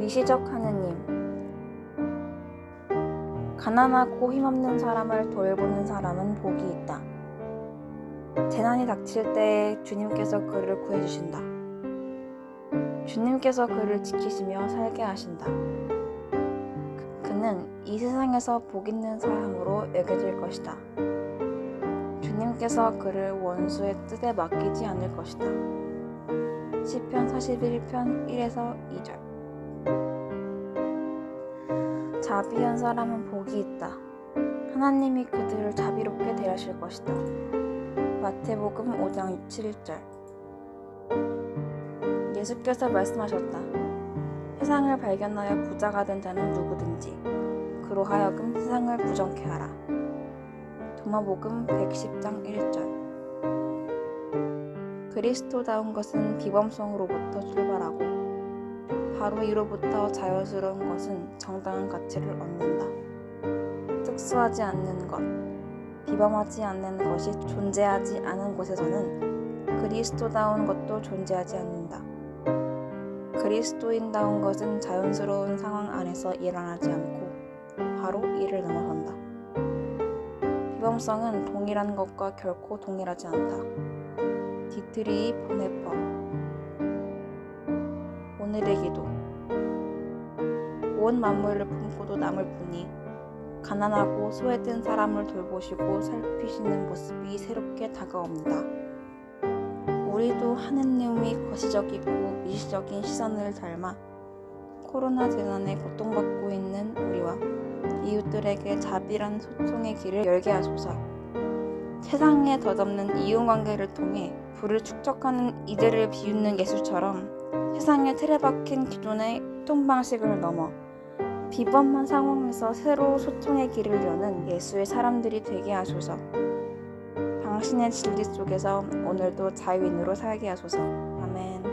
미시적 하느님 가난하고 힘없는 사람을 돌보는 사람은 복이 있다. 재난이 닥칠 때 주님께서 그를 구해주신다. 주님께서 그를 지키시며 살게 하신다. 그- 그는 이 세상에서 복 있는 사람으로 여겨질 것이다. 주님께서 그를 원수의 뜻에 맡기지 않을 것이다. 시편 41편 1에서 2절 자비한 사람은 복이 있다. 하나님이 그들을 자비롭게 대하실 것이다. 마태복음 5장 7절 예수께서 말씀하셨다. 세상을 발견하여 부자가 된 자는 누구든지 그로 하여금 세상을 부정케 하라. 도마복음 110장 1절 그리스도다운 것은 비범성으로부터 출발하고 바로 이로부터 자연스러운 것은 정당한 가치를 얻는다. 특수하지 않는 것, 비범하지 않는 것이 존재하지 않은 곳에서는 그리스도다운 것도 존재하지 않는다. 그리스도인다운 것은 자연스러운 상황 안에서 일어나지 않고 바로 이를 넘어선다. 비범성은 동일한 것과 결코 동일하지 않다. 디트리 보네퍼 오늘의 기도 온 만물을 품고도 남을 뿐이 가난하고 소외된 사람을 돌보시고 살피시는 모습이 새롭게 다가옵니다. 우리도 하느님이 거시적이고 미시적인 시선을 닮아 코로나 재난에 고통받고 있는 우리와 이웃들에게 자비란 소통의 길을 열게 하소서. 세상에 덧없는 이용관계를 통해 부를 축적하는 이들을 비웃는 예술처럼 세상에 틀에 박힌 기존의 소통 방식을 넘어 비범한 상황에서 새로 소통의 길을 여는 예수의 사람들이 되게 하소서. 당신의 진리 속에서 오늘도 자유인으로 살게 하소서. 아멘.